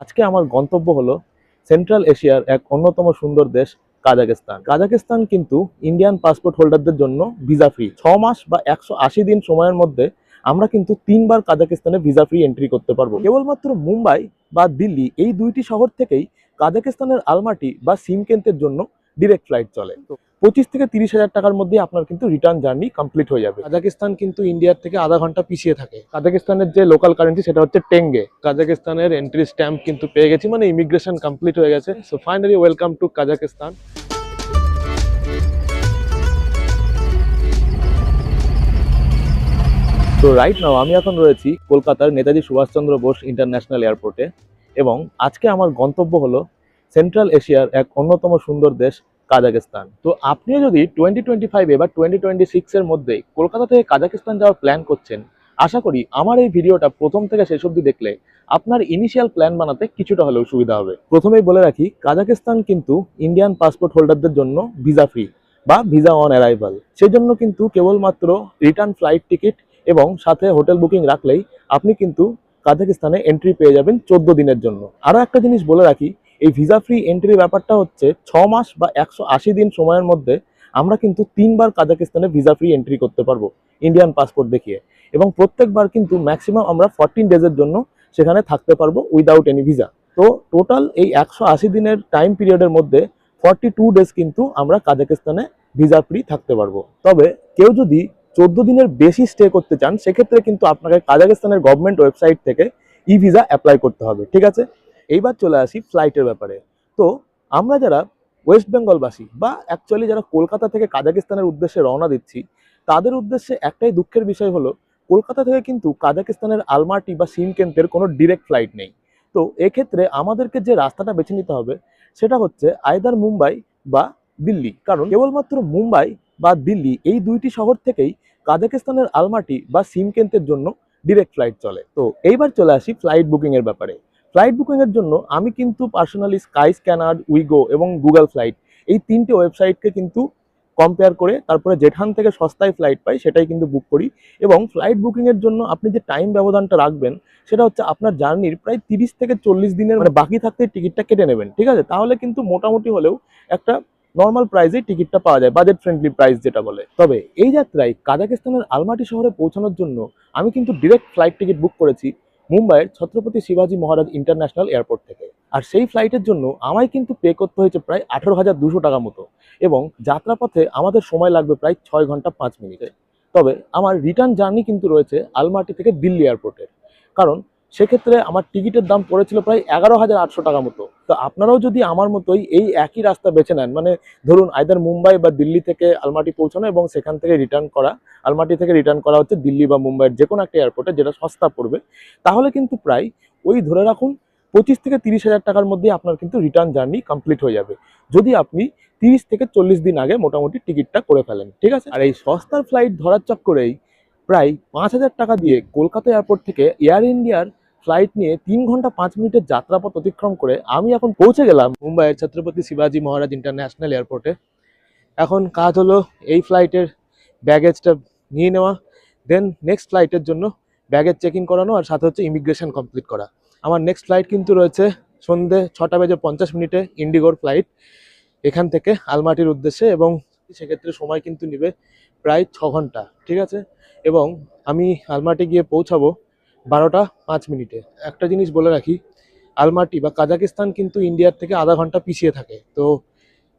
আজকে আমার গন্তব্য হলো সেন্ট্রাল এশিয়ার এক অন্যতম সুন্দর দেশ কাজাকিস্তান কাজাকিস্তান কিন্তু ইন্ডিয়ান পাসপোর্ট হোল্ডারদের জন্য ভিসা ফ্রি ছ মাস বা একশো আশি দিন সময়ের মধ্যে আমরা কিন্তু তিনবার কাজাকিস্তানে ভিসা ফ্রি এন্ট্রি করতে পারব। কেবলমাত্র মুম্বাই বা দিল্লি এই দুইটি শহর থেকেই কাজাকিস্তানের আলমাটি বা সিমকেন্তের জন্য ডিরেক্ট ফ্লাইট চলে। পঁচিশ থেকে তিরিশ হাজার টাকার মধ্যে আপনার কিন্তু রিটার্ন জার্নি কমপ্লিট হয়ে যাবে। কাজাকিস্তান কিন্তু ইন্ডিয়ার থেকে আধা ঘণ্টা পিছিয়ে থাকে। কাজাকিস্তানের যে লোকাল কারেন্সি সেটা হচ্ছে টেঙ্গে কাজাকিস্তানের এন্ট্রি স্ট্যাম্প কিন্তু পেয়ে গেছি মানে ইমিগ্রেশন কমপ্লিট হয়ে গেছে। So finally welcome to Kazakhstan তো রাইট নাও আমি এখন রয়েছি কলকাতার নেতাজি সুভাষচন্দ্র বোস ইন্টারন্যাশনাল এয়ারপোর্টে এবং আজকে আমার গন্তব্য হলো সেন্ট্রাল এশিয়ার এক অন্যতম সুন্দর দেশ কাজাকিস্তান। তো আপনিও যদি টোয়েন্টি টোয়েন্টি ফাইভে বা টোয়েন্টি টোয়েন্টি সিক্সের মধ্যে কলকাতা থেকে কাজাকিস্তান যাওয়ার প্ল্যান করছেন, আশা করি আমার এই ভিডিওটা প্রথম থেকে শেষ অবধি দেখলে আপনার ইনিশিয়াল প্ল্যান বানাতে কিছুটা হলেও সুবিধা হবে। প্রথমেই বলে রাখি, কাজাকিস্তান কিন্তু ইন্ডিয়ান পাসপোর্ট হোল্ডারদের জন্য ভিসা ফ্রি বা ভিসা অন অ্যারাইভাল সেই জন্য কিন্তু কেবলমাত্র রিটার্ন ফ্লাইট টিকিট এবং সাথে হোটেল বুকিং রাখলেই আপনি কিন্তু কাজাকিস্তানে এন্ট্রি পেয়ে যাবেন চোদ্দ দিনের জন্য। আরও একটা জিনিস বলে রাখি এই ভিসা ফ্রি এন্ট্রি ব্যাপারটা হচ্ছে ছ মাস বা একশো আশি দিন সময়ের মধ্যে আমরা কিন্তু তিনবার কাজাকিস্তানে ভিসা ফ্রি এন্ট্রি করতে পারব ইন্ডিয়ান পাসপোর্ট দেখিয়ে। এবং প্রত্যেকবার কিন্তু ম্যাক্সিমাম আমরা ফরটিন ডেজের জন্য সেখানে থাকতে পারব উইদাউট এনি ভিসা তো টোটাল এই একশো আশি দিনের টাইম পিরিয়ডের মধ্যে ফর্টি টু ডেজ কিন্তু আমরা কাজাকিস্তানে ভিসা ফ্রি থাকতে পারব। তবে কেউ যদি চোদ্দ দিনের বেশি স্টে করতে চান, সেক্ষেত্রে কিন্তু আপনাকে কাজাকিস্তানের গভর্নমেন্ট ওয়েবসাইট থেকে ই ভিসা অ্যাপ্লাই করতে হবে, ঠিক আছে? এইবার চলে আসি ফ্লাইটের ব্যাপারে। তো আমরা যারা ওয়েস্ট বেঙ্গলবাসী বা অ্যাকচুয়ালি যারা কলকাতা থেকে কাজাকিস্তানের উদ্দেশ্যে রওনা দিচ্ছি, তাদের উদ্দেশ্যে একটাই দুঃখের বিষয় হলো, কলকাতা থেকে কিন্তু কাজাকিস্তানের আলমাটি বা সিমকেন্তের কোনো ডিরেক্ট ফ্লাইট নেই। তো এক্ষেত্রে আমাদেরকে যে রাস্তাটা বেছে নিতে হবে, সেটা হচ্ছে আয়দার মুম্বাই বা দিল্লি। কারণ কেবলমাত্র মুম্বাই বা দিল্লি এই দুইটি শহর থেকেই কাজাকিস্তানের আলমাটি বা সিমকেন্তের জন্য ডিরেক্ট ফ্লাইট চলে। তো এইবার চলে আসি ফ্লাইট বুকিংয়ের ব্যাপারে। ফ্লাইট বুকিং এর জন্য আমি কিন্তু পার্সোনালি স্কাই স্ক্যানার উইগো এবং গুগল ফ্লাইট এই তিনটে ওয়েবসাইটকে কিন্তু কম্পেয়ার করে তারপরে যেখান থেকে সস্তায় ফ্লাইট পাই সেটাই কিন্তু বুক করি এবং ফ্লাইট বুকিং এর জন্য আপনি যে টাইম ব্যবধানটা রাখবেন সেটা হচ্ছে আপনার জার্নির প্রায় তিরিশ থেকে চল্লিশ দিনের মানে বাকি থাকতে টিকিটটা কেটে নেবেন, ঠিক আছে? তাহলে কিন্তু মোটামুটি হলেও একটা নর্মাল প্রাইসেই টিকিটটা পাওয়া যায় বাজেট ফ্রেন্ডলি প্রাইস যেটা বলে। তবে এই যাত্রায় কাজাকিস্তানের আলমাটি শহরে পৌঁছানোর জন্য আমি কিন্তু ডিরেক্ট ফ্লাইট টিকিট বুক করেছি। মুম্বাইয়ের ছত্রপতি শিবাজি মহারাজ ইন্টারন্যাশনাল এয়ারপোর্ট থেকে। আর সেই ফ্লাইটের জন্য আমায় কিন্তু পে করতে হয়েছে প্রায় আঠারো হাজার দুশো টাকা মতো এবং যাত্রাপথে আমাদের সময় লাগবে প্রায় ছয় ঘণ্টা পাঁচ মিনিটে। তবে আমার রিটার্ন জার্নি কিন্তু রয়েছে আলমাটি থেকে দিল্লি এয়ারপোর্টের। কারণ সেক্ষেত্রে আমার টিকিটের দাম পড়েছিল প্রায় এগারো হাজার আটশো টাকা মতো। তো আপনারাও যদি আমার মতোই এই একই রাস্তা বেছে নেন মানে ধরুন আইদার মুম্বাই বা দিল্লি থেকে আলমাটি পৌঁছানো এবং সেখান থেকে রিটার্ন করা, আলমাটি থেকে রিটার্ন করা হচ্ছে দিল্লি বা মুম্বাইয়ের যে কোনো একটা এয়ারপোর্টে যেটা সস্তা পড়বে, তাহলে কিন্তু প্রায় ওই ধরে রাখুন পঁচিশ থেকে তিরিশ হাজার টাকার মধ্যে আপনার কিন্তু রিটার্ন জার্নি কমপ্লিট হয়ে যাবে। যদি আপনি তিরিশ থেকে চল্লিশ দিন আগে মোটামুটি টিকিটটা করে ফেলেন, ঠিক আছে? আর এই সস্তার ফ্লাইট ধরার চক্করেই প্রায় পাঁচ হাজার টাকা দিয়ে কলকাতা এয়ারপোর্ট থেকে এয়ার ইন্ডিয়ার ফ্লাইট নিয়ে তিন ঘণ্টা পাঁচ মিনিটের যাত্রাপথ অতিক্রম করে আমি এখন পৌঁছে গেলাম মুম্বাইয়ের ছত্রপতি শিবাজি মহারাজ ইন্টারন্যাশনাল এয়ারপোর্টে। এখন কাজ হলো এই ফ্লাইটের ব্যাগেজটা নিয়ে নেওয়া দেন নেক্সট ফ্লাইটের জন্য ব্যাগেজ চেক ইন করানো আর সাথে হচ্ছে ইমিগ্রেশন কমপ্লিট করা। আমার নেক্সট ফ্লাইট কিন্তু রয়েছে সন্ধে ছটা বেজে পঞ্চাশ মিনিটে ইন্ডিগোর ফ্লাইট এখান থেকে আলমাটির উদ্দেশ্যে এবং সেক্ষেত্রে সময় কিন্তু নেবে প্রায় ছ ঘণ্টা, ঠিক আছে? এবং আমি আলমাটি গিয়ে পৌঁছাবো বারোটা পাঁচ মিনিটে। একটা জিনিস বলে রাখি আলমাটি বা কাজাকিস্তান কিন্তু ইন্ডিয়ার থেকে আধা ঘণ্টা পিছিয়ে থাকে। তো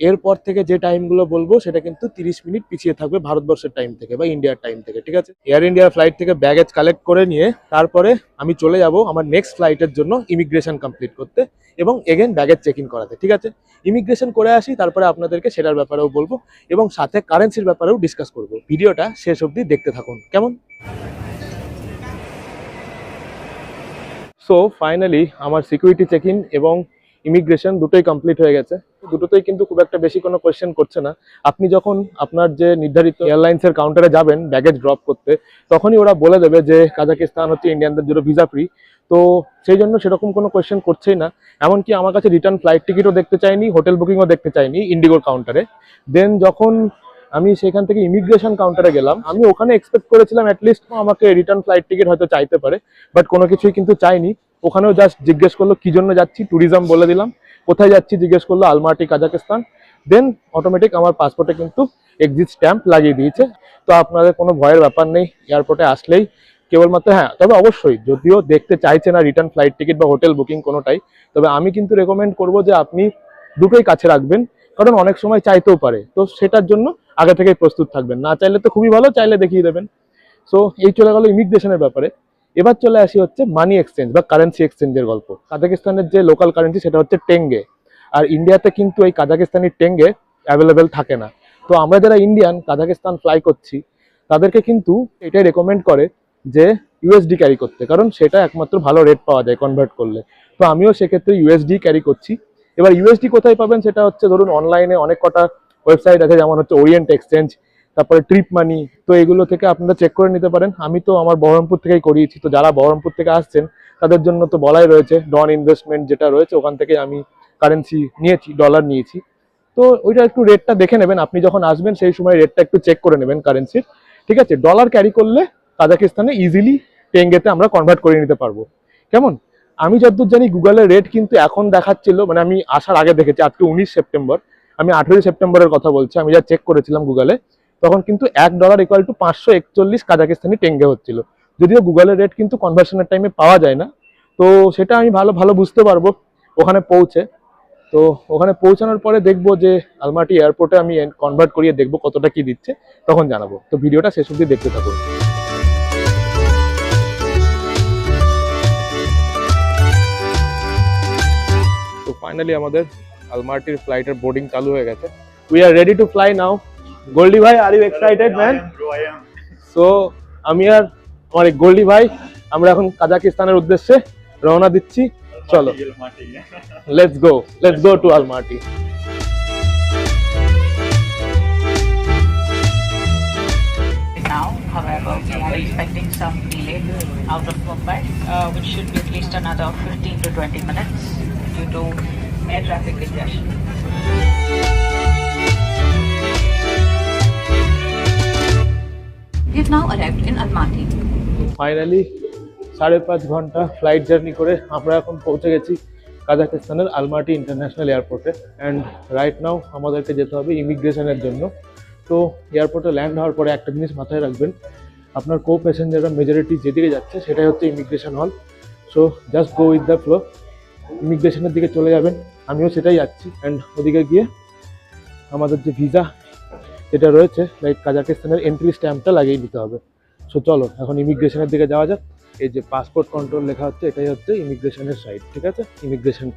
এরপর থেকে যে টাইমগুলো বলব, সেটা কিন্তু তিরিশ মিনিট পিছিয়ে থাকবে ভারতবর্ষের টাইম থেকে বা ইন্ডিয়ার টাইম থেকে, ঠিক আছে? এয়ার ইন্ডিয়ার ফ্লাইট থেকে ব্যাগেজ কালেক্ট করে নিয়ে, তারপরে আমি চলে যাব আমার নেক্সট ফ্লাইটের জন্য ইমিগ্রেশন কমপ্লিট করতে এবং এগেন ব্যাগেজ চেক ইন করাতে, ঠিক আছে? ইমিগ্রেশন করে আসি, তারপরে আপনাদেরকে সেটার ব্যাপারেও বলব এবং সাথে কারেন্সির ব্যাপারেও ডিসকাস করব। ভিডিওটা শেষ অবধি দেখতে থাকুন। কেমন? সো ফাইনালি আমার সিকিউরিটি চেক ইন এবং ইমিগ্রেশন দুটোই কমপ্লিট হয়ে গেছে। দুটোতেই কিন্তু খুব একটা বেশি কোনো কোয়েশ্চেন করছে না। আপনি যখন আপনার যে নির্ধারিত এয়ারলাইন্সের কাউন্টারে যাবেন ব্যাগেজ ড্রপ করতে, তখনই ওরা বলে দেবে যে কাজাকিস্তান হচ্ছে ইন্ডিয়ানদের জন্য ভিসা ফ্রি তো সেই জন্য সেরকম কোনো কোয়েশ্চেন করছেই না। এমনকি আমার কাছে রিটার্ন ফ্লাইট টিকিটও দেখতে চাইনি হোটেল বুকিংও দেখতে চাইনি ইন্ডিগোর কাউন্টারে দেন যখন আমি সেখান থেকে ইমিগ্রেশন কাউন্টারে গেলাম। আমি ওখানে এক্সপেক্ট করেছিলাম অ্যাটলিস্ট আমাকে রিটার্ন ফ্লাইট টিকিট হয়তো চাইতে পারে বাট কোনো কিছুই কিন্তু চাইনি। ওখানেও জাস্ট জিজ্ঞেস করল, কি জন্য যাচ্ছি? ট্যুরিজম বলে দিলাম। কোথায় যাচ্ছি? জিজ্ঞেস করল আলমাটি কাজাকিস্তান দেন অটোমেটিক আমার পাসপোর্টে কিন্তু এক্সিট স্ট্যাম্প লাগিয়ে দিয়েছে। তো আপনাদের কোনো ভয়ের ব্যাপার নেই এয়ারপোর্টে আসলেই। কেবলমাত্র হ্যাঁ তবে অবশ্যই, যদিও দেখতে চাইছে না রিটার্ন ফ্লাইট টিকিট বা হোটেল বুকিং কোনোটাই, তবে আমি কিন্তু রেকমেন্ড করব যে আপনি দুটোই কাছে রাখবেন। কারণ অনেক সময় চাইতেও পারে। তো সেটার জন্য আগে থেকেই প্রস্তুত থাকবেন। না চাইলে তো খুবই ভালো, চাইলে দেখিয়ে দেবেন। সো এই চলে গেল ইমিগ্রেশনের ব্যাপারে। এবার চলে আসি হচ্ছে মানি এক্সচেঞ্জ বা কারেন্সি এক্সচেঞ্জের গল্প। কাজাকিস্তানের যে লোকাল কারেন্সি সেটা হচ্ছে টেঙ্গে আর ইন্ডিয়াতে কিন্তু এই কাজাকিস্তানি টেঙ্গে অ্যাভেলেবেল থাকে না। তো আমরা যারা ইন্ডিয়ান কাজাকিস্তান ফ্লাই করছি, তাদেরকে কিন্তু এটাই রেকমেন্ড করে যে ইউএসডি ক্যারি করতে। কারণ সেটা একমাত্র ভালো রেট পাওয়া যায় কনভার্ট করলে। তো আমিও সেক্ষেত্রে ইউএসডি ক্যারি করছি। এবার ইউএসডি কোথায় পাবেন সেটা হচ্ছে ধরুন অনলাইনে অনেক কটা ওয়েবসাইট আছে, যেমন হচ্ছে ওরিয়েন্ট এক্সচেঞ্জ তারপরে ট্রিপ মানি তো এগুলো থেকে আপনারা চেক করে নিতে পারেন। আমি তো আমার বহরমপুর থেকেই করিয়েছি, তো যারা বহরমপুর থেকে আসছেন, তাদের জন্য তো বলাই রয়েছে ডন ইনভেস্টমেন্ট যেটা রয়েছে, ওখান থেকে আমি কারেন্সি নিয়েছি ডলার নিয়েছি। তো ওইটা একটু রেটটা দেখে নেবেন, আপনি যখন আসবেন সেই সময় রেটটা একটু চেক করে নেবেন কারেন্সির ঠিক আছে ডলার ক্যারি করলে কাজাকিস্তানে ইজিলি টেঙ্গেতে আমরা কনভার্ট করে নিতে পারব। কেমন? আমি যতদূর জানি গুগলের রেট কিন্তু এখন দেখাচ্ছিল মানে আমি আসার আগে দেখেছি, আজকে উনিশ সেপ্টেম্বর। আমি আঠেরোই সেপ্টেম্বরের কথা বলছি, আমি যা চেক করেছিলাম গুগলে তখন কিন্তু এক ডলার ইকুয়াল টু পাঁচশো একচল্লিশ কাজাকিস্তানি টেঙ্গে হচ্ছিল। যদিও গুগলের রেট কিন্তু কনভার্সনের টাইমে পাওয়া যায় না। তো সেটা আমি ভালো ভালো বুঝতে পারব, ওখানে পৌঁছে। তো ওখানে পৌঁছানোর পরে দেখব যে আলমাটি এয়ারপোর্টে আমি কনভার্ট করিয়ে দেখব কতটা কি দিচ্ছে, তখন জানাব। তো ভিডিওটা শেষ অবধি দেখতে থাকুন। ফাইনালি আমাদের আলমাটির ফ্লাইটের বোর্ডিং চালু হয়ে গেছে। We are ready to fly now Goldie ভাই are you excited man so আমি আর আমার এই গোল্ডি ভাই আমরা এখন কাজাকিস্তানের উদ্দেশ্যে রওনা দিচ্ছি। চলো। Let's go let's go to Almaty now. However, we are expecting some delay out of Mumbai, uh, which should be at least another 15 to 20 minutes due to air traffic congestion. We've now arrived in Almaty. Finally সাড়ে পাঁচ ঘণ্টা flight journey করে আমরা এখন পৌঁছে গেছি কাজাকিস্তানের Almaty international এয়ারপোর্টে অ্যান্ড রাইট নাও আমাদেরকে যেতে হবে ইমিগ্রেশনের জন্য তো এয়ারপোর্টে ল্যান্ড হওয়ার পরে একটা জিনিস মাথায় রাখবেন আপনার কো প্যাসেঞ্জাররা মেজরিটি যেদিকে যাচ্ছে সেটাই হচ্ছে immigration hall so just go with the flow ইমিগ্রেশনের দিকে চলে যাবেন আমিও সেটাই যাচ্ছি। অ্যান্ড ওদিকে গিয়ে আমাদের যে ভিসা যেটা রয়েছে লাইক কাজাকিস্তানের এন্ট্রি স্ট্যাম্পটা লাগিয়ে দিতে হবে। সো চলো এখন ইমিগ্রেশনের দিকে যাওয়া যাক। এই যে পাসপোর্ট কন্ট্রোল লেখা হচ্ছে এটাই হচ্ছে ইমিগ্রেশনের সাইট ঠিক আছে? ইমিগ্রেশন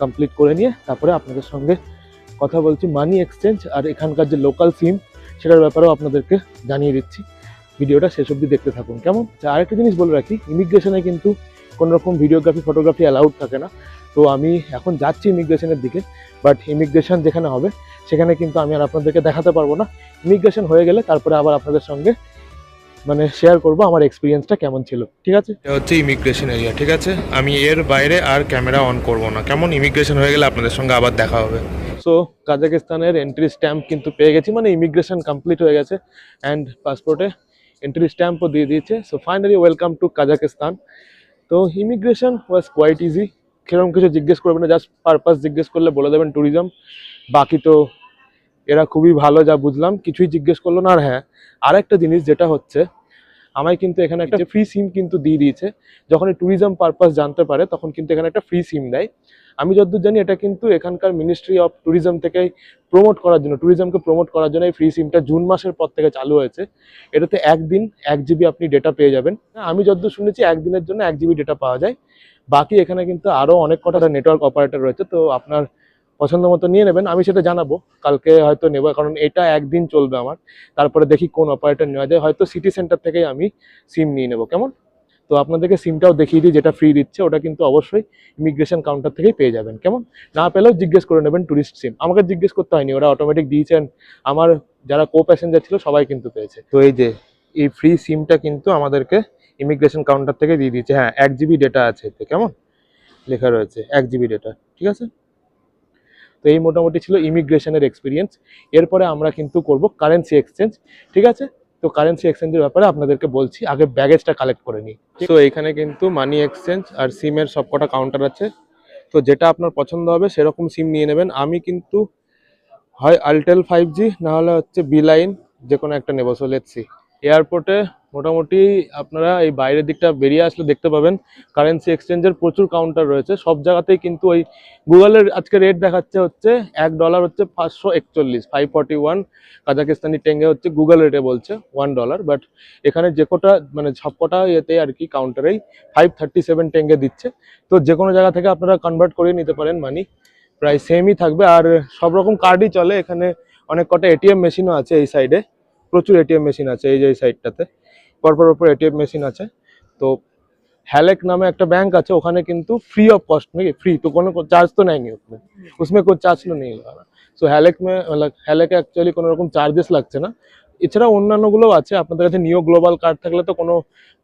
কমপ্লিট করে নিয়ে তারপরে আপনাদের সঙ্গে কথা বলছি মানি এক্সচেঞ্জ আর এখানকার যে লোকাল সিম সেটার ব্যাপারেও আপনাদেরকে জানিয়ে দিচ্ছি। ভিডিওটা শেষ অবধি দেখতে থাকুন কেমন? আচ্ছা, আরেকটা জিনিস বলে রাখি ইমিগ্রেশনে কিন্তু কোনো রকম ভিডিওগ্রাফি ফটোগ্রাফি অ্যালাউড থাকে না। তো আমি এখন যাচ্ছি ইমিগ্রেশনের দিকে বাট ইমিগ্রেশন যেখানে হবে সেখানে কিন্তু আমি আর আপনাদেরকে দেখাতে পারব না। ইমিগ্রেশন হয়ে গেলে তারপরে আবার আপনাদের সঙ্গে মানে শেয়ার করব আমার এক্সপিরিয়েন্সটা কেমন ছিল। ঠিক আছে? এটা হচ্ছে ইমিগ্রেশন এরিয়া ঠিক আছে? আমি এর বাইরে আর ক্যামেরা অন করব না। কেমন ইমিগ্রেশন হয়ে গেলে আপনাদের সঙ্গে আবার দেখা হবে। সো কাজাকিস্তানের এন্ট্রি স্ট্যাম্প কিন্তু পেয়ে গেছি মানে ইমিগ্রেশন কমপ্লিট হয়ে গেছে অ্যান্ড পাসপোর্টে এন্ট্রি স্ট্যাম্পও দিয়ে দিয়েছে। So finally welcome to Kazakhstan তো ইমিগ্রেশন ওয়াজ কোয়াইট ইজি সেরকম কিছু জিজ্ঞেস করবে না জাস্ট পারপাস জিজ্ঞেস করলে বলে দেবেন ট্যুরিজম বাকি তো এরা খুবই ভালো যা বুঝলাম, কিছুই জিজ্ঞেস করল না। আর হ্যাঁ আরেকটা জিনিস যেটা হচ্ছে আমায় কিন্তু এখানে একটা ফ্রি সিম কিন্তু দিয়ে দিয়েছে। যখন ট্যুরিজম পারপাস জানতে পারে, তখন কিন্তু এখানে একটা ফ্রি সিম দেয়। আমি যতদূর জানি, এটা কিন্তু এখানকার মিনিস্ট্রি অফ ট্যুরিজম থেকে প্রমোট করার জন্য ট্যুরিজমকে প্রমোট করার জন্য এই ফ্রি সিমটা জুন মাসের পর থেকে চালু হয়েছে। এটাতে একদিন এক জিবি আপনি ডেটা পেয়ে যাবেন। আমি যতদূর শুনেছি, একদিনের জন্য এক জিবি ডেটা পাওয়া যায়। বাকি এখানে কিন্তু আরও অনেক কটা নেটওয়ার্ক অপারেটর রয়েছে। তো আপনার পছন্দ মতো নিয়ে নেবেন, আমি সেটা জানাব। কালকে হয়তো নেব, কারণ এটা একদিন চলবে আমার। তারপরে দেখি কোন অপারেটর নেওয়া যায়। হয়তো সিটি সেন্টার থেকেই আমি সিম নিয়ে নেব, কেমন? তো আপনাদেরকে সিমটাও দেখিয়ে দিই, যেটা ফ্রি দিচ্ছে, ওটা কিন্তু অবশ্যই ইমিগ্রেশন কাউন্টার থেকেই পেয়ে যাবেন, কেমন? না পেলেও জিজ্ঞেস করে নেবেন টুরিস্ট সিম আমাকে জিজ্ঞেস করতে হয়নি, ওরা অটোমেটিক দিয়েছেন আমার যারা কো প্যাসেঞ্জার ছিল, সবাই কিন্তু পেয়েছে। তো এই যে, এই ফ্রি সিমটা কিন্তু আমাদেরকে ইমিগ্রেশন কাউন্টার থেকে দিয়ে দিয়েছে। হ্যাঁ এক জিবি ডেটা আছে এতে, কেমন? লেখা রয়েছে, এক জিবি ডেটা ঠিক আছে? তো এই মোটামুটি ছিল ইমিগ্রেশনের এক্সপিরিয়েন্স এরপরে আমরা কিন্তু করব কারেন্সি এক্সচেঞ্জ ঠিক আছে? তো কারেন্সি এক্সচেঞ্জের ব্যাপারে আপনাদেরকে বলছি, আগে ব্যাগেজটা কালেক্ট করে নিই। তো এখানে কিন্তু মানি এক্সচেঞ্জ আর সিমের সবকটা কাউন্টার আছে। তো যেটা আপনার পছন্দ হবে, সেরকম সিম নিয়ে নেবেন। আমি কিন্তু হয় আলটেল ফাইভ জি না হলে হচ্ছে বি লাইন যে কোনো একটা নেব। সো লেটস এয়ারপোর্টে মোটামুটি আপনারা এই বাইরের দিকটা বেরিয়ে আসলে দেখতে পাবেন। কারেন্সি এক্সচেঞ্জের প্রচুর কাউন্টার রয়েছে। সব জায়গাতেই কিন্তু ওই গুগলের আজকে রেট দেখাচ্ছে হচ্ছে এক ডলার হচ্ছে পাঁচশো একচল্লিশ five forty one Kazakhstani tenge হচ্ছে গুগল রেটে বলছে ওয়ান ডলার বাট এখানে যে কটা মানে সবকটা ইয়েতে আর কি কাউন্টারেই ফাইভ থার্টি সেভেন টেঙ্গে দিচ্ছে। তো যে কোনো জায়গা থেকে আপনারা কনভার্ট করিয়ে নিতে পারেন মানি প্রায় সেমই থাকবে। আর সব রকম কার্ডই চলে। এখানে অনেক কটা এটিএম মেশিনও আছে এই সাইডে প্রচুর এটিএম মেশিন আছে এই যে এই সাইডটাতে পরপর পরপর এটিএম মেশিন আছে তো হ্যালেক নামে একটা ব্যাংক আছে ওখানে কিন্তু फ्री ऑफ कॉस्ट में फ्री तो কোনো চার্জ তো নেয়নি उसमें उसमें कोई চার্জ তো নেই लगा সো হ্যালেক মে হ্যালেকে অ্যাকচুয়ালি কোনো রকম চার্জেস লাগছে না এছাড়া অন্যান্যগুলোও আছে আপনাদের কাছে নিও গ্লোবাল কার্ড থাকলে তো কোনো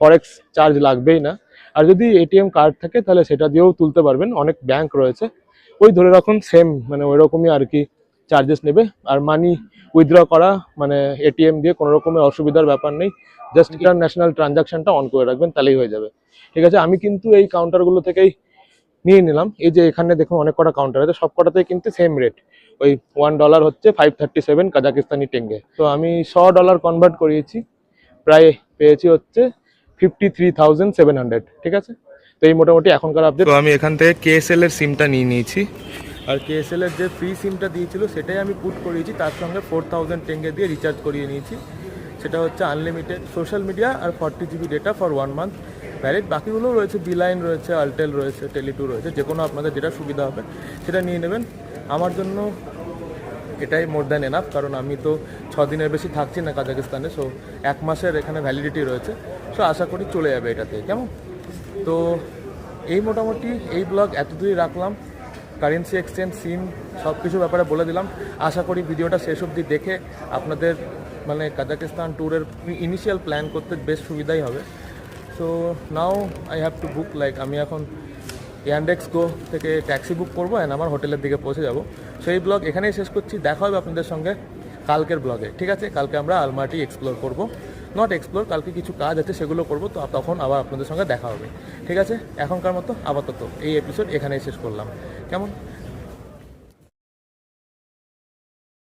ফরেক্স চার্জ লাগবেই না আর যদি এটিএম কার্ড থাকে তাহলে সেটা দিয়েও তুলতে পারবেন অনেক ব্যাংক রয়েছে ওই ধরে রাখুন সেম মানে ওই রকমই আর কি চার্জেস নেবে। আর মানি উইথড্র করা মানে এটিএম দিয়ে কোনো রকমের অসুবিধার ব্যাপার নেই। জাস্ট ইন্টারন্যাশনাল ট্রানজাকশনটা অন করে রাখবেন তাহলেই হয়ে যাবে। ঠিক আছে আমি কিন্তু এই কাউন্টারগুলো থেকেই নিয়ে নিলাম। এই যে এখানে দেখুন অনেক কটা কাউন্টার আছে সব কটাতেই কিন্তু সেম রেট ওই ওয়ান ডলার হচ্ছে five thirty seven Kazakhstani tenge তো আমি শ ডলার কনভার্ট করিয়েছি প্রায় পেয়েছি হচ্ছে fifty three thousand seven hundred ঠিক আছে? তো এই মোটামুটি এখনকার আপডেট তো আমি এখান থেকে কেএসএল এর সিমটা নিয়ে নিয়েছি। আর কেএসএল এর যে ফ্রি সিমটা দিয়েছিল, সেটাই আমি পুট করিয়েছি। তার সঙ্গে ফোর থাউজেন্ড টেঙ্গে দিয়ে রিচার্জ করিয়ে নিয়েছি। সেটা হচ্ছে unlimited social media R forty GB data for one month valid বাকিগুলো রয়েছে বিলাইন রয়েছে আলটেল রয়েছে টেলিটু রয়েছে যে কোনো আপনাদের যেটা সুবিধা হবে, সেটা নিয়ে নেবেন। আমার জন্য এটাই মোর দ্যান এনাফ কারণ আমি তো ছ দিনের বেশি থাকছি না কাজাকিস্তানে সো এক মাসের এখানে ভ্যালিডিটি রয়েছে। সো আশা করি চলে যাবে এটাতে, কেমন? তো এই মোটামুটি এই ব্লগ এতদূরই রাখলাম। কারেন্সি এক্সচেঞ্জ সিম সব কিছু ব্যাপারে বলে দিলাম। আশা করি ভিডিওটা শেষ অবধি দেখে আপনাদের মানে কাজাকিস্তান ট্যুরের ইনিশিয়াল প্ল্যান করতে বেশ সুবিধাই হবে। So now I have to book like আমি এখন ইয়ান্ডেক্স গো থেকে ট্যাক্সি বুক করব অ্যান্ড আমার হোটেলের দিকে পৌঁছে যাব। সেই ব্লগ এখানেই শেষ করছি। দেখা হবে আপনাদের সঙ্গে কালকের ব্লগে ঠিক আছে? কালকে আমরা আলমাটি এক্সপ্লোর করব। নট এক্সপ্লোর কালকে কিছু কাজ আছে, সেগুলো করব, তো তখন আবার আপনাদের সঙ্গে দেখা হবে। ঠিক আছে? এখনকার মতো আপাতত এই এপিসোড এখানেই শেষ করলাম। কেমন?